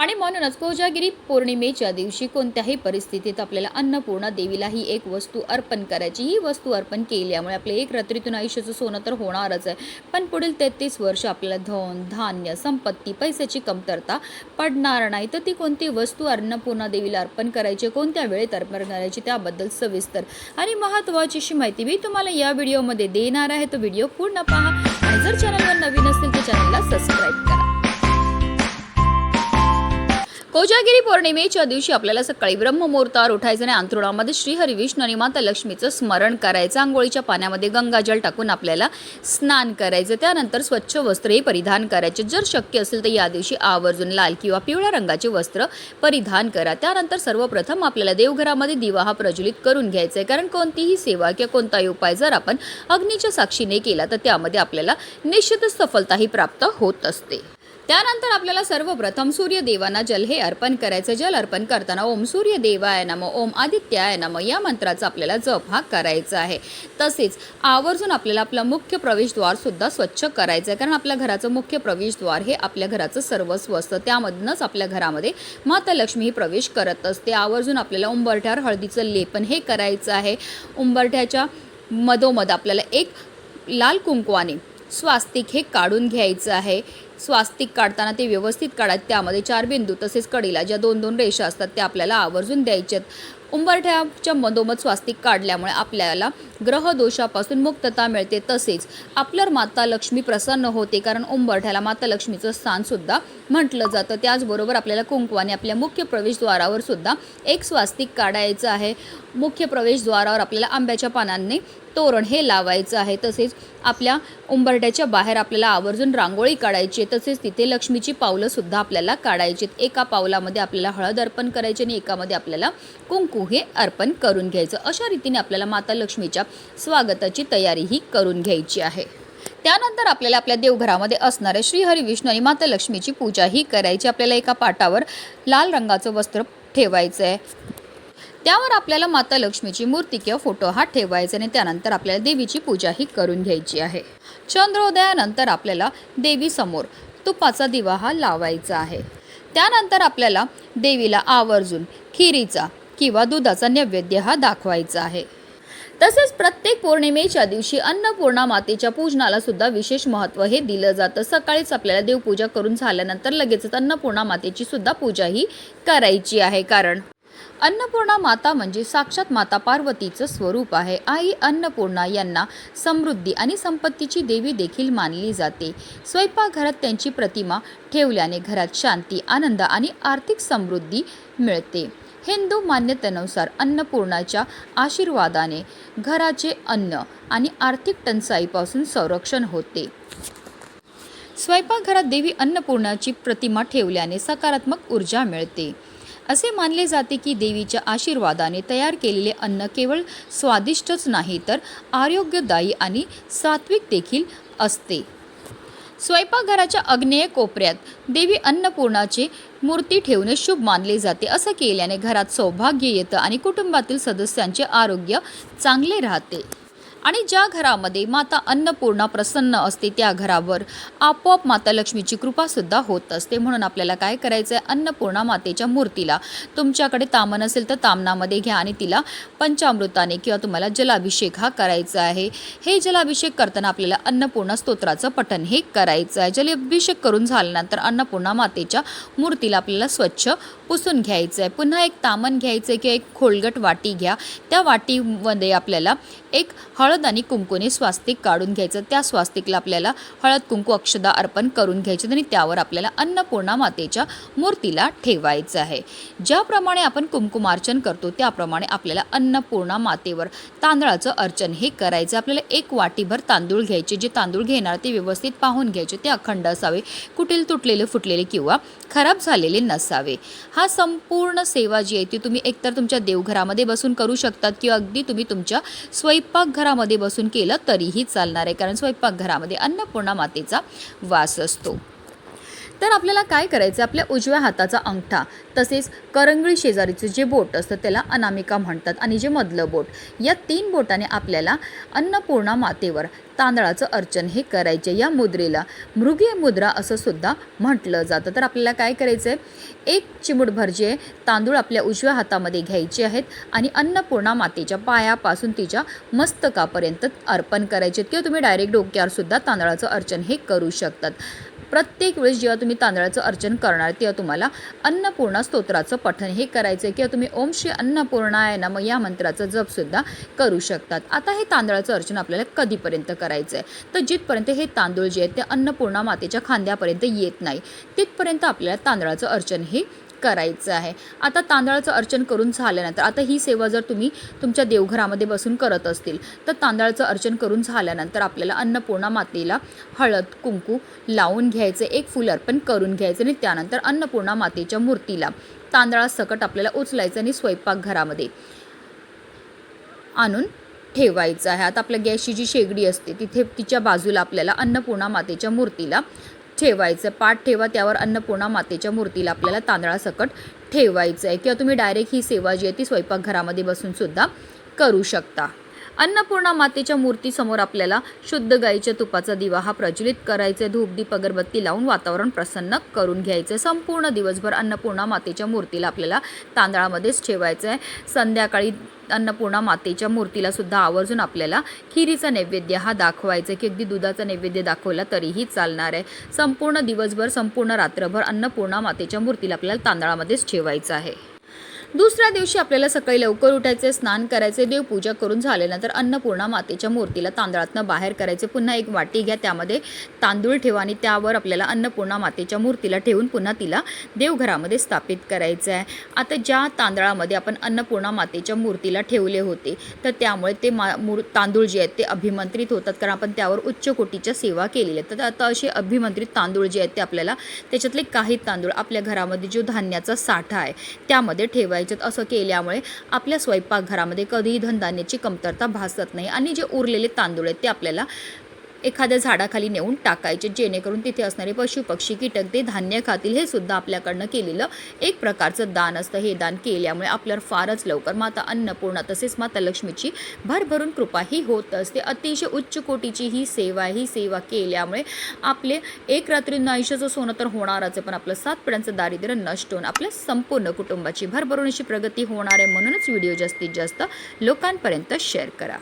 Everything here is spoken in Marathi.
आणि म्हणूनच कोजागिरी पौर्णिमेच्या दिवशी कोणत्याही परिस्थितीत आपल्याला अन्नपूर्णा देवीला ही एक वस्तू अर्पण करायची ही वस्तू अर्पण केल्यामुळे आपले एक रात्रीतून आयुष्याचं सोनं तर होणारच आहे. पण पुढील तेहतीस वर्ष आपल्याला धन धान्य संपत्ती पैशाची कमतरता पडणार नाही. तर ती कोणती वस्तू अन्नपूर्णा देवीला अर्पण करायची कोणत्या वेळेत अर्पण करायची त्याबद्दल सविस्तर आणि महत्त्वाची अशी माहिती मी तुम्हाला या व्हिडिओमध्ये देणार आहे. तो व्हिडिओ पूर्ण पहा आणि जर चॅनलवर नवीन असतील तर चॅनलला सबस्क्राईब करा. कोजागिरी पौर्णिमेच्या दिवशी आपल्याला सकाळी ब्रह्ममुहूर्तावर उठायचं आणि अंतरुणामध्ये श्रीहरी विष्णू आणि माता लक्ष्मीचं स्मरण करायचं. आंघोळीच्या पाण्यामध्ये गंगाजल टाकून आपल्याला स्नान करायचं. त्यानंतर स्वच्छ वस्त्रही परिधान करायचे. जर शक्य असेल तर या दिवशी आवर्जून लाल किंवा पिवळ्या रंगाचे वस्त्र परिधान करा. त्यानंतर सर्वप्रथम आपल्याला देवघरामध्ये दिवा हा प्रज्वलित करून घ्यायचा आहे. कारण कोणतीही सेवा किंवा कोणताही उपाय जर आपण अग्नीच्या साक्षीने केला तर त्यामध्ये आपल्याला निश्चितच सफलताही प्राप्त होत असते. त्यानंतर आपल्याला सर्वप्रथम सूर्यदेवांना जल हे अर्पण करायचं. जल अर्पण करताना ओम सूर्यदेवाय नम ओम आदित्याय नम या मंत्राचा आपल्याला जप हा करायचा आहे. तसेच आवर्जून आपल्याला आपलं मुख्य प्रवेशद्वार सुद्धा स्वच्छ करायचं आहे कारण आपल्या घराचं मुख्य प्रवेशद्वार हे आपल्या घराचं सर्वस्व असतं. त्यामधूनच आपल्या घरामध्ये माता लक्ष्मी ही प्रवेश करत असते. आवर्जून आपल्याला उंबरठ्यावर हळदीचं लेपन हे करायचं आहे. उंबरठ्याच्या मधोमध आपल्याला एक लाल कुंकवाने स्वास्तिक हे काढून घ्यायचं आहे. स्वास्तिक काढताना ते व्यवस्थित काढायत त्यामध्ये चार बिंदू तसेच कडीला ज्या दोन दोन रेषा असतात त्या आपल्याला आवर्जून द्यायच्यात उंबरठ्याच्या मधोमध स्वास्तिक काढल्यामुळे आपल्याला ग्रहदोषापासून मुक्तता मिळते. तसेच आपल्यावर माता लक्ष्मी प्रसन्न होते कारण उंबरठ्याला माता लक्ष्मीचं स्थानसुद्धा म्हटलं जातं. त्याचबरोबर आपल्याला कुंकवाने आपल्या मुख्य प्रवेशद्वारावर सुद्धा एक स्वास्तिक काढायचं आहे. मुख्य प्रवेशद्वारावर आपल्याला आंब्याच्या पानांनी तोरण हे लावायचं आहे. तसेच आपल्या उंबरट्याच्या बाहेर आपल्याला आवर्जून रांगोळी काढायची आहे. तसेच तिथे लक्ष्मीची पावलंसुद्धा आपल्याला काढायची एका पावलामध्ये आपल्याला हळद अर्पण करायची आणि एकामध्ये आपल्याला कुंकू हे अर्पण करून घ्यायचं. अशा रीतीने आपल्याला माता लक्ष्मीच्या स्वागताची तयारीही करून घ्यायची आहे. त्यानंतर आपल्याला आपल्या देवघरामध्ये असणाऱ्या श्रीहरी विष्णू आणि माता लक्ष्मीची पूजाही करायची. आपल्याला एका पाटावर लाल रंगाचं वस्त्र ठेवायचं आहे त्यावर आपल्याला माता लक्ष्मीची मूर्ती किंवा फोटो हा ठेवायचा आणि त्यानंतर आपल्याला देवीची पूजा ही करून घ्यायची आहे. चंद्रोदयानंतर आपल्याला देवीसमोर तुपाचा दिवा हा लावायचा आहे. त्यानंतर आपल्याला देवीला आवर्जून खिरीचा किंवा दुधाचा नैवेद्य हा दाखवायचा आहे. तसेच प्रत्येक पौर्णिमेच्या दिवशी अन्नपूर्णा मातेच्या पूजनाला सुद्धा विशेष महत्त्व हे दिलं जातं. सकाळीच आपल्याला देवपूजा करून झाल्यानंतर लगेचच अन्नपूर्णा मातेची सुद्धा पूजा ही करायची आहे. कारण अन्नपूर्णा माता म्हणजे साक्षात माता पार्वतीचं स्वरूप आहे. आई अन्नपूर्णा यांना समृद्धी आणि संपत्तीची देवी देखील मानली जाते. स्वयंपाकघरात त्यांची प्रतिमा ठेवल्याने घरात शांती आनंद आणि आर्थिक समृद्धी मिळते. हिंदू मान्यतेनुसार अन्नपूर्णाच्या आशीर्वादाने घराचे अन्न आणि आर्थिक टंचाईपासून संरक्षण होते. स्वयंपाकघरात देवी अन्नपूर्णाची प्रतिमा ठेवल्याने सकारात्मक ऊर्जा मिळते. असे मानले जाते की देवीच्या आशीर्वादाने तयार केलेले अन्न केवळ स्वादिष्टच नाही तर आरोग्यदायी आणि सात्विक देखील असते. स्वयंपाकघराच्या अग्नेय कोपऱ्यात देवी अन्नपूर्णाची मूर्ती ठेवणे शुभ मानले जाते. असं केल्याने घरात सौभाग्य येतं आणि कुटुंबातील सदस्यांचे आरोग्य चांगले राहते. आणि ज्या घरामध्ये माता अन्नपूर्णा प्रसन्न असते त्या घरावर आपोआप माता लक्ष्मीची कृपासुद्धा होत असते. म्हणून आपल्याला काय करायचं आहे अन्नपूर्णा मातेच्या मूर्तीला. तुमच्याकडे तामन असेल तर तामनामध्ये घ्या आणि तिला पंचामृताने किंवा तुम्हाला जलाभिषेक हा करायचा आहे. हे जलाभिषेक करताना आपल्याला अन्नपूर्णा स्तोत्राचं पठण हे करायचं आहे. जलाभिषेक करून झाल्यानंतर अन्नपूर्णा मातेच्या मूर्तीला आपल्याला स्वच्छ पुसून घ्यायचं आहे पुन्हा एक तामन घ्यायचं आहे किंवा एक खोलगट वाटी घ्या. त्या वाटीमध्ये आपल्याला एक हळद आणि कुंकूने स्वास्तिक काढून घ्यायचं. त्या स्वास्तिकला आपल्याला हळद कुंकू अक्षदा अर्पण करून घ्यायचं आणि त्यावर आपल्याला अन्नपूर्णा मातेच्या मूर्तीला ठेवायचं आहे. ज्याप्रमाणे आपण कुंकुमार्चन करतो त्याप्रमाणे आपल्याला अन्नपूर्णा मातेवर तांदळाचं अर्चन हे करायचं. आपल्याला एक वाटीभर तांदूळ घ्यायचे. जे तांदूळ घेणार ते व्यवस्थित पाहून घ्यायचे. ते अखंड असावे कुटील तुटलेले फुटलेले किंवा खराब झालेले नसावे. हा संपूर्ण सेवा जी आहे ती तुम्ही एकतर तुमच्या देवघरामध्ये बसून करू शकतात किंवा अगदी तुम्ही तुमच्या स्वयंपाकघरामध्ये बसून केलं तरीही चालणार आहे. कारण स्वयंपाकघरामध्ये अन्नपूर्णा मातेचा वास असतो. तर आपल्याला काय करायचं? आपल्या उजव्या हाताचा अंगठा तसेच करंगळी शेजारीचं जे बोट असतं त्याला अनामिका म्हणतात आणि जे मधलं बोट. या तीन बोटाने आपल्याला अन्नपूर्णा मातेवर तांदळाचं अर्चन हे करायचे. या मुद्रेला मृगीय मुद्रा असं सुद्धा म्हटलं जातं. तर आपल्याला काय करायचं आहे एक चिमूटभर जे तांदूळ आपल्या उजव्या हातामध्ये घ्यायचे आहेत आणि अन्नपूर्णा मातेच्या पायापासून तिच्या मस्तकापर्यंत अर्पण करायचे किंवा तुम्ही डायरेक्ट डोक्यावर सुद्धा तांदळाचं अर्चन हे करू शकतात. प्रत्येक वेळेस जेव्हा तुम्ही तांदळाचं अर्चन करणार तेव्हा तुम्हाला अन्नपूर्णा स्तोत्राचं पठन हे करायचं आहे किंवा तुम्ही ओम श्री अन्नपूर्णाय नम या मंत्राचं जपसुद्धा करू शकतात. आता हे तांदळाचं अर्चन आपल्याला कधीपर्यंत करायचं आहे तर जिथपर्यंत हे तांदूळ जे आहेत ते अन्नपूर्णा मातेच्या खांद्यापर्यंत येत नाही तिथपर्यंत आपल्याला तांदळाचं अर्चन हे करायचं आहे. आता तांदळाचं अर्चन करून झाल्यानंतर आता ही सेवा जर तुम्ही तुमच्या देवघरामध्ये बसून करत असतील तर तांदळाचं अर्चन करून झाल्यानंतर आपल्याला अन्नपूर्णा मातेला हळद कुंकू लावून घ्यायचं एक फुल अर्पण करून घ्यायचं आणि त्यानंतर अन्नपूर्णा मातेच्या मूर्तीला तांदळासकट आपल्याला उचलायचं आणि स्वयंपाकघरामध्ये आणून ठेवायचं आहे. आता आपल्या गॅसची जी शेगडी असते तिथे तिच्या बाजूला आपल्याला अन्नपूर्णा मातेच्या मूर्तीला ठेवायचं पाठ ठेवा त्यावर अन्नपूर्णा मातेच्या मूर्तीला आपल्याला तांदळासकट ठेवायचं आहे किंवा तुम्ही डायरेक्ट ही सेवा जी आहे ती स्वयंपाकघरामध्ये बसून सुद्धा करू शकता. अन्नपूर्णा मातेच्या मूर्तीसमोर आपल्याला शुद्ध गाईच्या तुपाचा दिवा हा प्रज्वलित करायचे आहे धूपदीप अगरबत्ती लावून वातावरण प्रसन्न करून घ्यायचं संपूर्ण दिवसभर अन्नपूर्णा मातेच्या मूर्तीला आपल्याला तांदळामध्येच ठेवायचं आहे संध्याकाळी अन्नपूर्णा मातेच्या मूर्तीला सुद्धा आवर्जून आपल्याला खिरीचा नैवेद्य हा दाखवायचा आहे की अगदी दुधाचा नैवेद्य दाखवला तरीही चालणार आहे. संपूर्ण दिवसभर संपूर्ण रात्रभर अन्नपूर्णा मातेच्या मूर्तीला आपल्याला तांदळामध्येच ठेवायचं आहे. दुसऱ्या दिवशी आपल्याला सकाळी लवकर उठायचे स्नान करायचे देवपूजा करून झाल्यानंतर अन्नपूर्णा मातेच्या मूर्तीला तांदळातनं बाहेर करायचे. पुन्हा एक वाटी घ्या त्यामध्ये तांदूळ ठेवा आणि त्यावर आपल्याला अन्नपूर्णा मातेच्या मूर्तीला ठेवून पुन्हा तिला देवघरामध्ये स्थापित करायचं आहे आता ज्या तांदळामध्ये आपण अन्नपूर्णा मातेच्या मूर्तीला ठेवले होते तर त्यामुळे ते मा मूर तांदूळ जे आहेत ते अभिमंत्रित होतात. कारण आपण त्यावर उच्च कोटीच्या सेवा केलेल्या आहेत. तर आता असे अभिमंत्रित तांदूळ जे आहेत ते आपल्याला त्याच्यातले काही तांदूळ आपल्या घरामध्ये जो धान्याचा साठा आहे त्यामध्ये ठेवायचा आहेत. असं केल्यामुळे आपल्या स्वयंपाकघरामध्ये कधीही धनधान्याची कमतरता भासत नाही आणि जे उरलेले तांदूळ आहेत ते आपल्याला एखाद्या झाडाखाली नेऊन टाकायचे जेणेकरून तिथे असणारे पशु पक्षी कीटक ते धान्य खातील हे सुद्धा आपल्याकडनं केलेलं एक प्रकारचं दान असतं. हे दान केल्यामुळे आपल्यावर फारच लवकर माता अन्नपूर्णा तसेच माता लक्ष्मीची भरभरून कृपा ही होत असते. अतिशय उच्च कोटीची ही सेवा ही सेवा केल्यामुळे आपले एक रात्री आयुष्याचं सोनं तर होणारच पण आपलं सात पिढ्यांचं दारिद्र्य नष्ट होऊन आपल्या संपूर्ण कुटुंबाची भरभरून अशी प्रगती होणार आहे म्हणूनच व्हिडिओ जास्तीत जास्त लोकांपर्यंत शेअर करा.